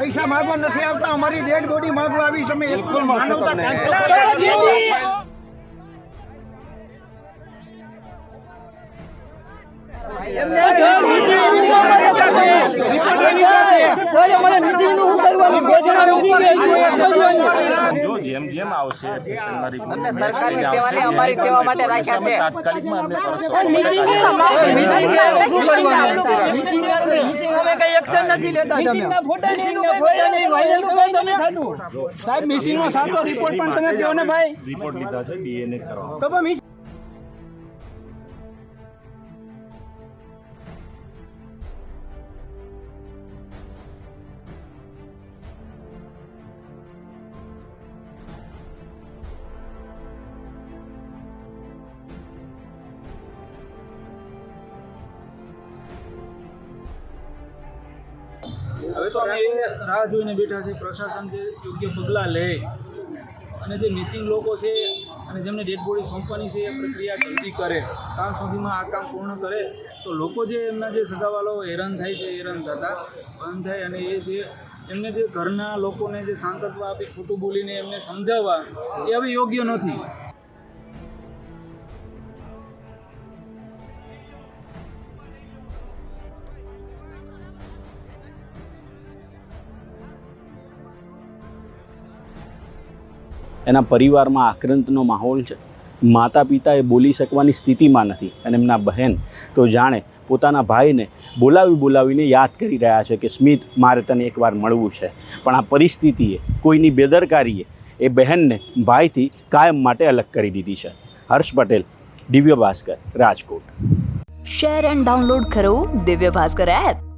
પૈસા માગવા નથી આવતા અમારી ડેડ બોડી માગવા આવી છે જો જેમ જેમ આવશે રિપોર્ટ અમને મેચ સરકારની સેવા report માટે રાખ્યા અમે છે. તાત્કાલિકમાં અમને કરશો. સાહેબ મિસિંગ નો સાચો રિપોર્ટ પણ તમે કહો ને ભાઈ રિપોર્ટ લીધા છે ડીએનએ કરવા હવે તો અમે એ રાહ જોઈને બેઠા છે. પ્રશાસન જે યોગ્ય પગલાં લે અને જે મિસિંગ લોકો છે અને જેમને ડેડ બોડી સોંપવાની છે એ પ્રક્રિયા જલ્દી કરે, સાંજ સુધીમાં આ કામ પૂર્ણ કરે, તો લોકો જે એમના જે સગાવાલો હેરાન થાય છે, હેરાન થતા બંધ થાય અને એ જે એમને જે ઘરના લોકોને જે સાંતત્વ આપી ખોટું બોલીને એમને સમજાવવા, એ હવે યોગ્ય નથી. એના પરિવારમાં આક્રંતનો માહોલ છે. માતા પિતા એ બોલી શકવાની સ્થિતિમાં નથી અને એમના બહેન તો જાણે પોતાના ભાઈને બોલાવી બોલાવીને યાદ કરી રહ્યા છે કે, સ્મિત, મારે તને એકવાર મળવું છે. પણ આ પરિસ્થિતિએ કોઈની બેદરકારીએ એ બહેનને ભાઈથી કાયમ માટે અલગ કરી દીધી છે. Harsh Patel, Divya Bhaskar, Rajkot. Share and download કરો દિવ્ય ભાસ્કર એપ.